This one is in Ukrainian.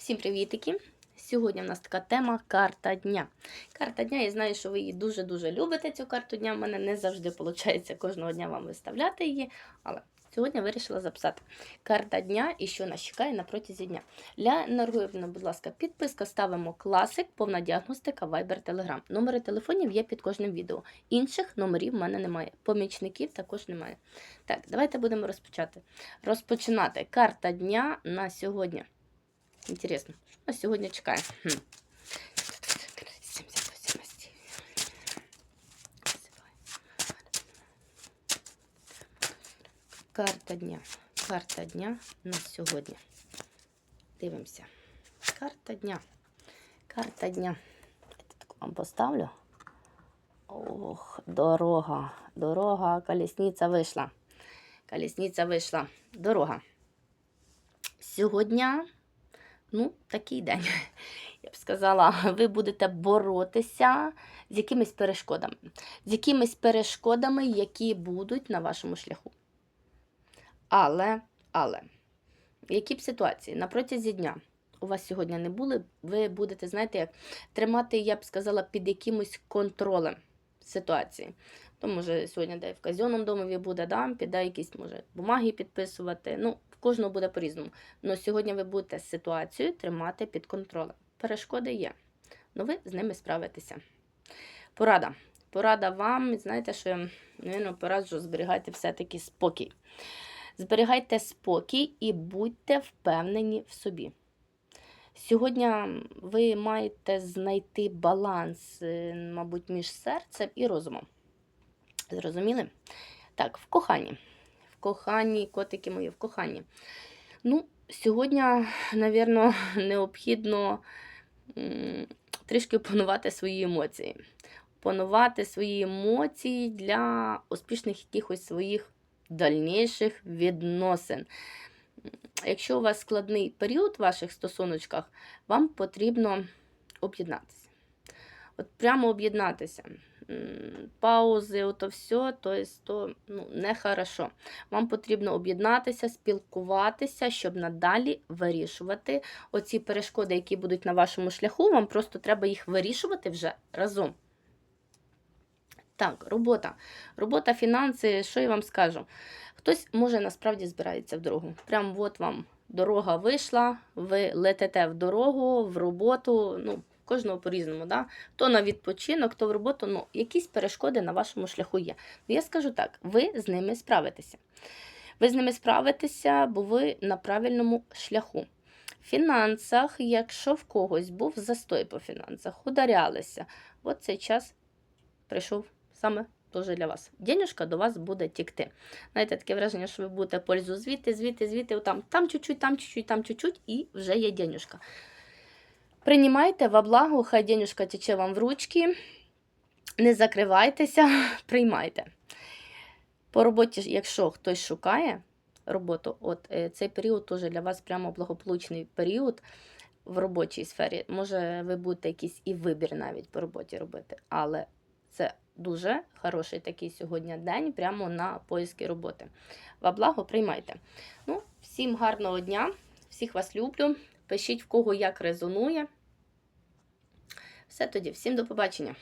Всім привітики! Сьогодні в нас така тема карта дня. Карта дня, я знаю, що ви її дуже-дуже любите, цю карту дня. У мене не завжди виходить кожного дня вам виставляти її, але сьогодні вирішила записати карта дня і що нас чекає на протязі дня. Для енергоєвна, будь ласка, підписка, ставимо класик, повна діагностика, Viber, Telegram. Номери телефонів є під кожним відео. Інших номерів в мене немає. Помічників також немає. Так, давайте будемо розпочати. Розпочинати карта дня на сьогодні. Інтересно, нас сьогодні чекає? Карта дня. Карта дня на сьогодні. Дивимося. Карта дня. Карта дня. Так вам поставлю. Ох, дорога. Дорога, колесниця вийшла. Колесниця вийшла. Дорога. Сьогодні Ну, такий день. Я б сказала, ви будете боротися з якимись перешкодами. З якимись перешкодами, які будуть на вашому шляху. Але, але, які б ситуації на протязі дня у вас сьогодні не були, ви будете, знаєте, як тримати, я б сказала, під якимось контролем ситуації. То, може, сьогодні де в казенному домові буде, да, піде якісь, може, бумаги підписувати. Ну, в кожного буде по-різному. Але сьогодні ви будете ситуацію тримати під контролем. Перешкоди є, але ви з ними справитеся. Порада. Порада вам, знаєте, що я навіть пораджу, зберігайте все-таки спокій. Зберігайте спокій і будьте впевнені в собі. Сьогодні ви маєте знайти баланс, е, мабуть, між серцем і розумом. Зрозуміли? Так, в коханні. В коханні, котики мої, в коханні. Ну, сьогодні, напевно, необхідно трішки опанувати свої емоції. Опанувати свої емоції для успішних якихось своїх дальніших відносин. Якщо у вас складний період в ваших стосуночках, вам потрібно об'єднатися. От прямо об'єднатися. Паузи, ото все, то, то ну, не хорошо. Вам потрібно об'єднатися, спілкуватися, щоб надалі вирішувати оці перешкоди, які будуть на вашому шляху. Вам просто треба їх вирішувати вже разом. Так, робота. Робота, фінанси, що я вам скажу? Хтось, може, насправді збирається в дорогу. Прям от вам дорога вийшла, ви летите в дорогу, в роботу. ну, Кожного по-різному, да? то на відпочинок, то в роботу, ну, якісь перешкоди на вашому шляху є. Ну, я скажу так, ви з ними справитеся. Ви з ними справитеся, бо ви на правильному шляху. В фінансах, якщо в когось був застой по фінансах, ударялися, от цей час прийшов саме дуже для вас. Денюжка до вас буде тікти. Знаєте, таке враження, що ви будете пользу звідти, звідти, звідти, там, чуть-чуть, там чуть-чуть, там чуть-чуть, і вже є денюжка. Приймайте во благо, хай денюжка тече вам в ручки. Не закривайтеся, приймайте. По роботі, якщо хтось шукає роботу, от е, цей період теж для вас прямо благополучний період в робочій сфері. Може, ви будете якийсь і вибір навіть по роботі робити, але це дуже хороший такий сьогодні день прямо на поиски роботи. Во благо приймайте. Ну, всім гарного дня, всіх вас люблю. Пишіть в кого як резонує. Все тоді, всім до побачення.